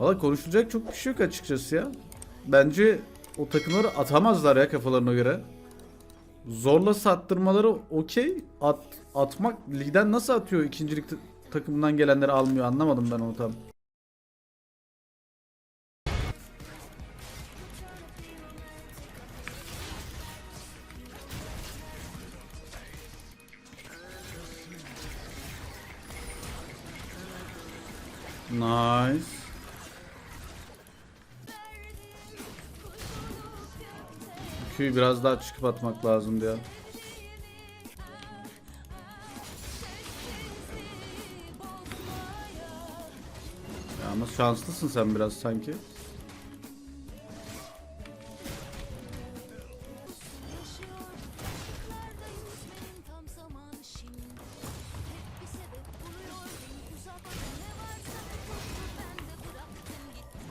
Valla konuşulacak çok bir şey yok açıkçası ya. Bence o takımları atamazlar ya kafalarına göre. Zorla sattırmaları okey. At, atmak ligden nasıl atıyor ikincilik ta- takımından gelenleri almıyor anlamadım ben onu tam. Nice. Q'yu biraz daha çıkıp atmak lazım ya. Ya ama şanslısın sen biraz sanki.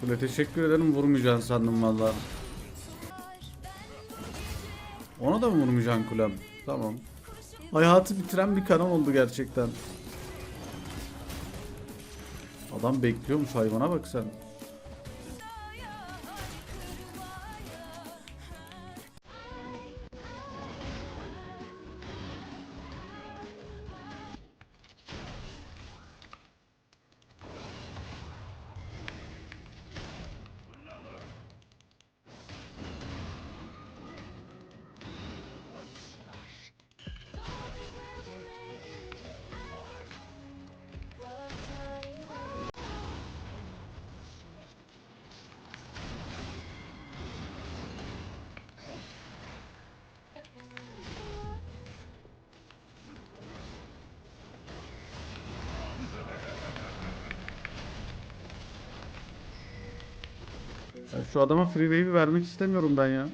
Kule teşekkür ederim vurmayacaksın sandım valla. Ona da mı vurmayacaksın kulem? Tamam. Hayatı bitiren bir kanal oldu gerçekten. Adam bekliyormuş hayvana bak sen. Şu adama free wave'i vermek istemiyorum ben ya.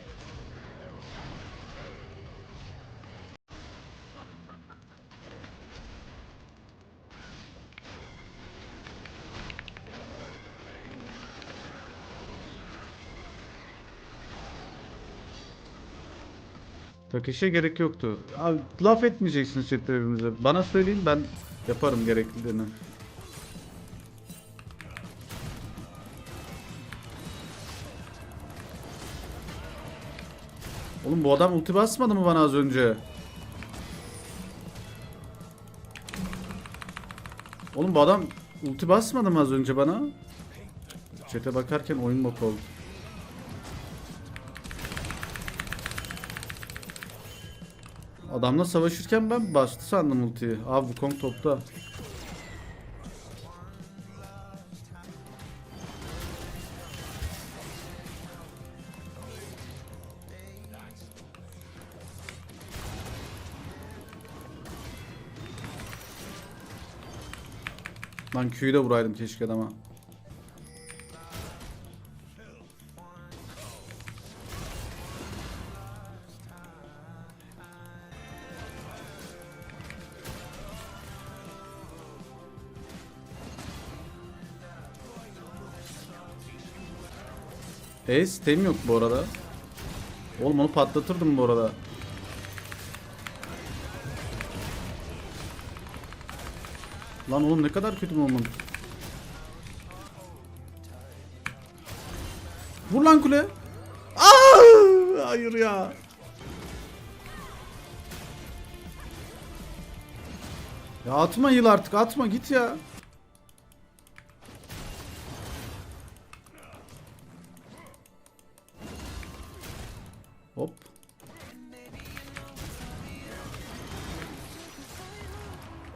Takışa gerek yoktu. Abi laf etmeyeceksiniz chatte birbirinize. Bana söyleyin ben yaparım gereklilerini. Bu adam ulti basmadı mı bana az önce? Oğlum bu adam ulti basmadı mı az önce bana? Chat'e bakarken oyun bok oldu. Adamla savaşırken ben bastı sandım ultiyi. Abi bu Kong topta. Lan Q'yu da vuraydım keşke adama. E sistem yok bu arada. Oğlum onu patlatırdım bu arada. Lan oğlum ne kadar kötü moment. Vur lan kule. Aa! Hayır ya. Ya atma yıl artık atma git ya. Hop.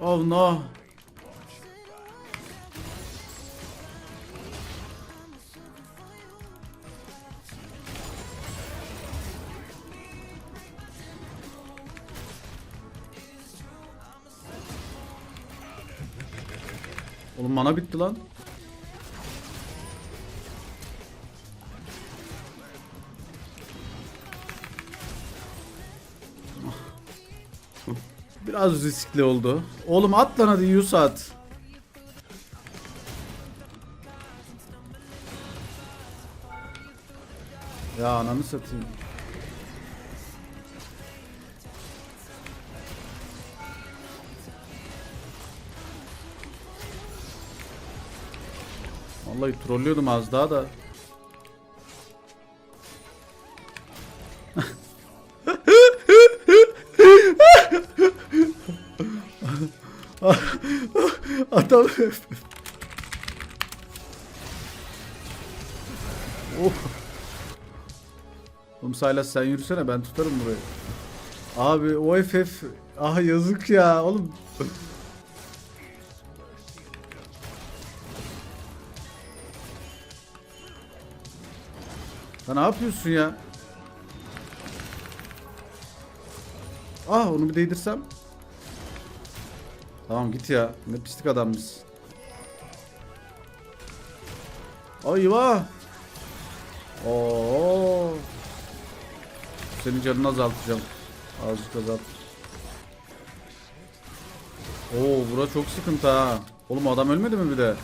Oh no. Oğlum mana bitti lan. Biraz riskli oldu. Oğlum at lan hadi Yus at. Ya ananı satayım. Vallahi trollüyordum az daha da. Adam Oh. Oğlum Saylas sen yürüsene ben tutarım burayı. Abi o FF ah yazık ya oğlum. Sen ne yapıyorsun ya? Ah onu bir değdirsem. Tamam git ya. Ne pislik adamız. Ay vah. Oo. Senin canını azaltacağım. Azıcık azalt. Oo bura çok sıkıntı ha. Oğlum adam ölmedi mi bir de?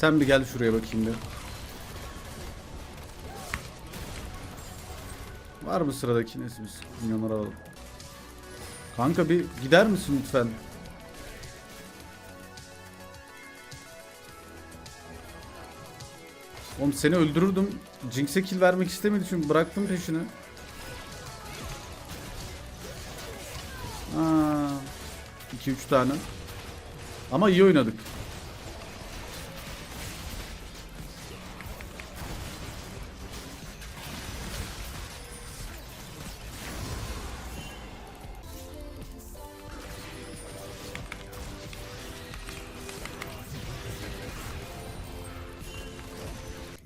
Sen bir gel şuraya bakayım bir. Var mı sıradaki biz milyonları alalım. Kanka bir gider misin lütfen? Oğlum seni öldürürdüm. Jinx'e kill vermek istemedi çünkü bıraktım peşini. Aa, 2-3 tane. Ama iyi oynadık.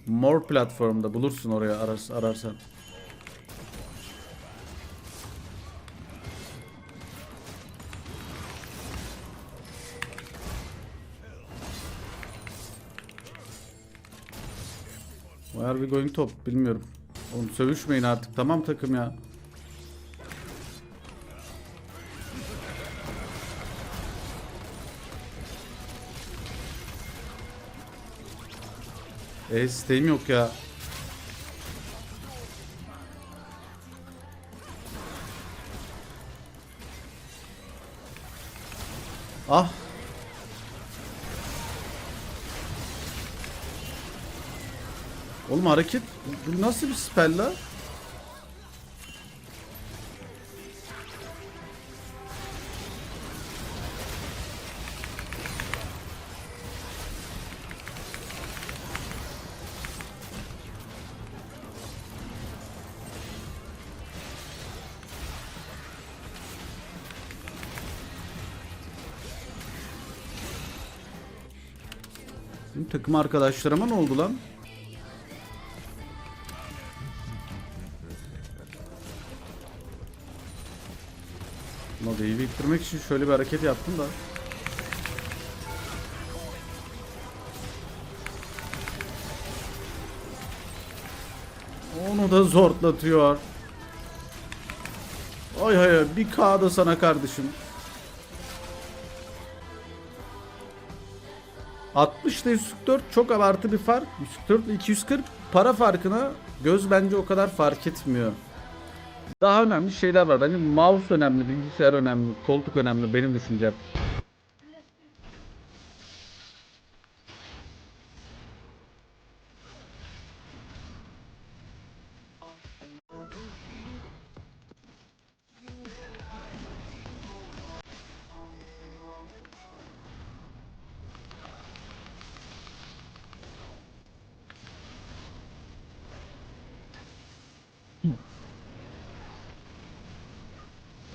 More platformda bulursun oraya arar, ararsan. Where we going top bilmiyorum. Oğlum sövüşmeyin artık tamam takım ya. E isteğim yok ya. Ah. Oğlum hareket bu nasıl bir spell la? Benim takım arkadaşlarıma ne oldu lan? Wave'i ittirmek için şöyle bir hareket yaptım da. Onu da zorlatıyor. Ay hay bir K sana kardeşim. 60 ile 144 çok abartı bir fark. 144 ile 240 para farkına göz bence o kadar fark etmiyor. Daha önemli şeyler var. Bence mouse önemli, bilgisayar önemli, koltuk önemli benim düşüncem.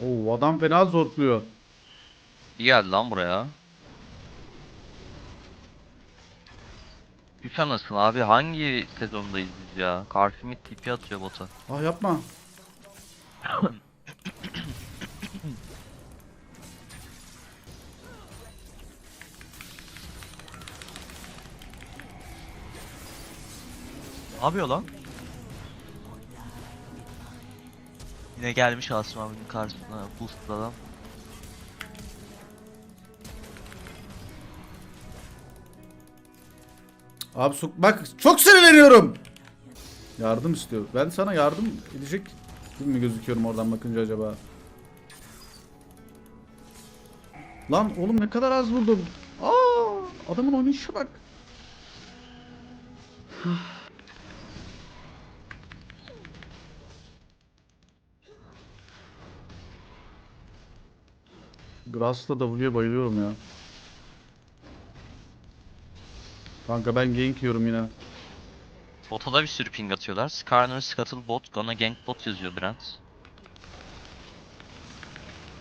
Oo adam fena zorluyor. İyi geldi lan buraya. Üç anasın abi hangi sezondayız biz ya? Karşı mid tipi atıyor bota. Ah yapma. Ne yapıyor lan? Yine gelmiş Asım abinin karşısına boost adam. Abi sok bak çok sinirleniyorum. Yardım istiyor. Ben sana yardım edecek gibi mi gözüküyorum oradan bakınca acaba? Lan oğlum ne kadar az vurdum. Aa, adamın oynayışa bak. Grass'la W'ye bayılıyorum ya. Kanka ben gank yiyorum yine. Bota da bir sürü ping atıyorlar. Skarner, Scuttle bot, Gonna gank bot yazıyor Brent.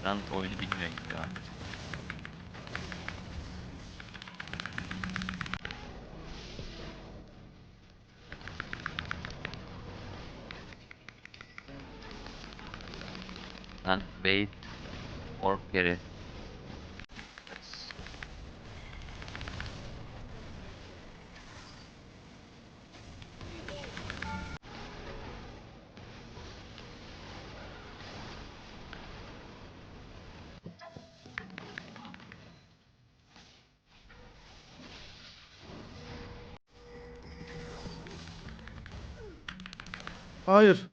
Brent oyunu bilmiyor gibi ya. Ben wait or carry. Hayır.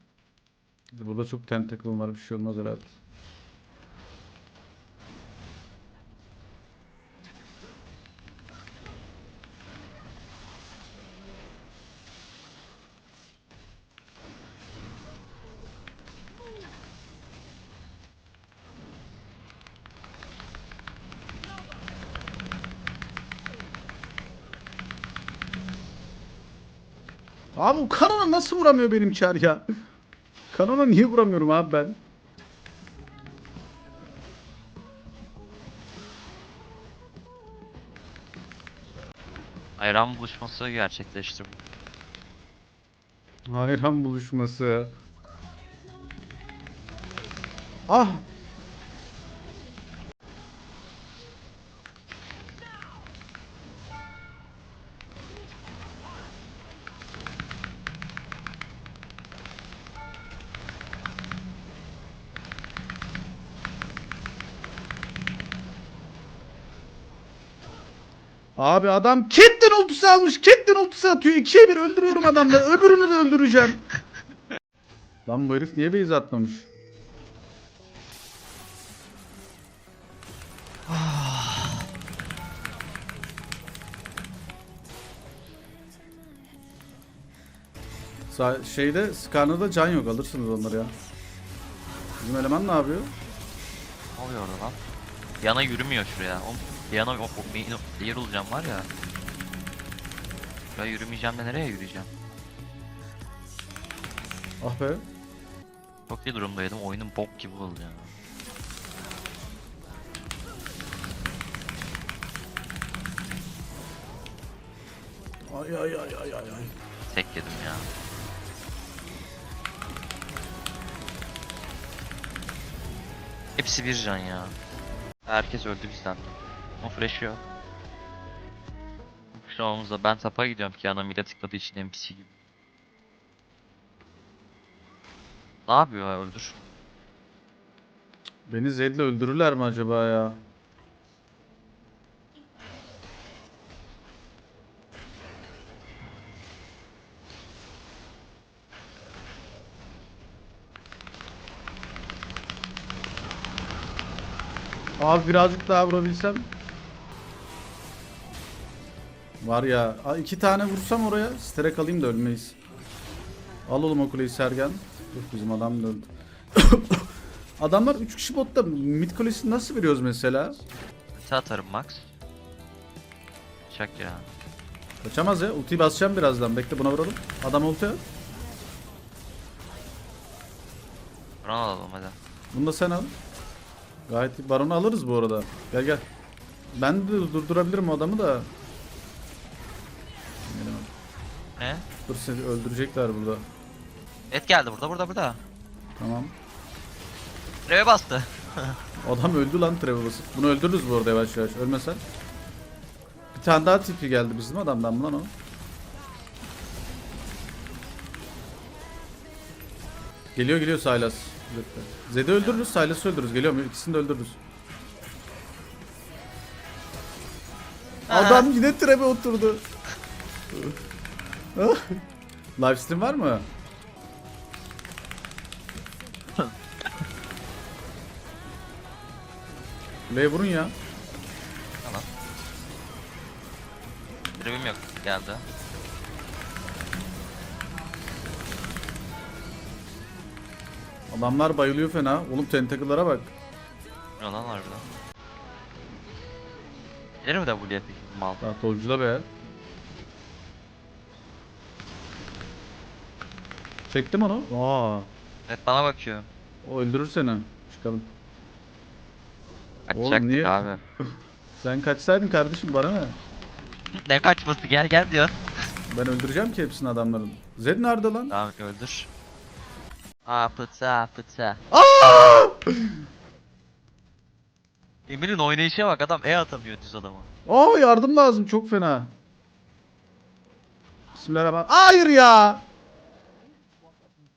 Burada çok tentacle var bir şey olmaz herhalde. Abi bu kanona nasıl vuramıyor benim çar ya? Kanona niye vuramıyorum abi ben? Ayran buluşması gerçekleşti. Hayran buluşması. Ah! Abi adam Catelyn ultisi almış. Catelyn ultisi atıyor. İkiye bir öldürüyorum adamları. Öbürünü de öldüreceğim. Lan bu herif niye base atmamış? Sa- şeyde Skarner'da can yok alırsınız onları ya. Bizim eleman ne yapıyor? Ne oluyor orada lan? Yana yürümüyor şuraya. O yana o, o, yer olacağım var ya. Şuraya yürümeyeceğim de nereye yürüyeceğim? Ah be. Çok iyi durumdaydım. Oyunun bok gibi oldu ya. Ay ay ay ay ay ay. Tek yedim ya. Hepsi bir can ya. Herkes öldü bizden. O flash yok. Şu ben tapa gidiyorum ki ana mide tıkladığı için NPC gibi. Ne yapıyor ya öldür. Beni Zed'le öldürürler mi acaba ya? Abi birazcık daha vurabilsem. Var ya iki tane vursam oraya sterek alayım da ölmeyiz. Al oğlum o kuleyi Sergen. Dur bizim adam da öldü. Adamlar 3 kişi botta mid kulesini nasıl veriyoruz mesela? Ulti atarım Max. Çak ya. Kaçamaz ya. Ultiyi basacağım birazdan. Bekle buna vuralım. Adam ulti. Buran alalım hadi. Bunu da sen al. Gayet iyi. Baronu alırız bu arada. Gel gel. Ben de durdurabilirim o adamı da. Ne? Dur seni öldürecekler burada. Et geldi burada burada burada. Tamam. Reve bastı. Adam öldü lan treve basıp. Bunu öldürürüz bu arada yavaş yavaş. Ölmesen. Bir tane daha tipi geldi bizim adamdan mı lan o? Geliyor geliyor dakika. Zed'i öldürürüz, Sylas'ı öldürürüz. Geliyor mu? İkisini de öldürürüz. Adam yine trebe oturdu. Livestream var mı? Kuleye vurun ya. Tamam. Tribim yok geldi. Adamlar bayılıyor fena. Oğlum tentacle'lara bak. Ne lan harbiden. Gelir mi W'ye peki mal? Daha tolcuda be. Çektim onu. Aa, Evet bana bakıyor. o öldürür seni. Çıkalım. Kaçacaktık niye? abi. Sen kaçsaydın kardeşim bana ne? ne kaçması gel gel diyor. Ben öldüreceğim ki hepsini adamların. Zed nerede lan? Tamam öldür. Aa fıtsa fıtsa. Emir'in oynayışa bak adam E atamıyor düz adama. Aa yardım lazım çok fena. Bismillahirrahmanirrahim. Hayır ya.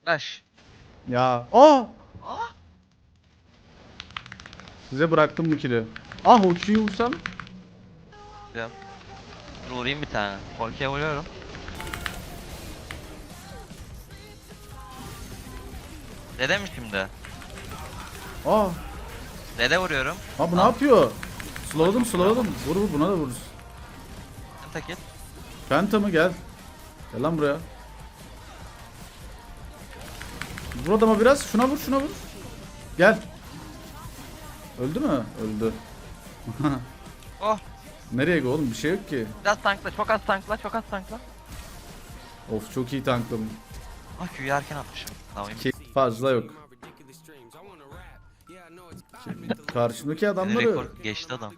Flash. Ya. Aa. Size bıraktım bu kili. Ah o kişiyi vursam. Dur vurayım bir tane. Korkuya vuruyorum. Dede mi şimdi? Aa. Dede vuruyorum. Ha bu ne yapıyor? Slowladım slowladım. Vur vur buna da vururuz. Sen takit. Penta mı gel. Gel lan buraya. Vur adama biraz. Şuna vur şuna vur. Gel. Öldü mü? Öldü. Oh. Nereye go oğlum? Bir şey yok ki. Biraz tankla. Çok az tankla. Çok az tankla. Of çok iyi tankladım. Ah Q'yu erken atmışım. Tamam. Ki fazla yok. Karşımdaki adamları Rekor geçti adam.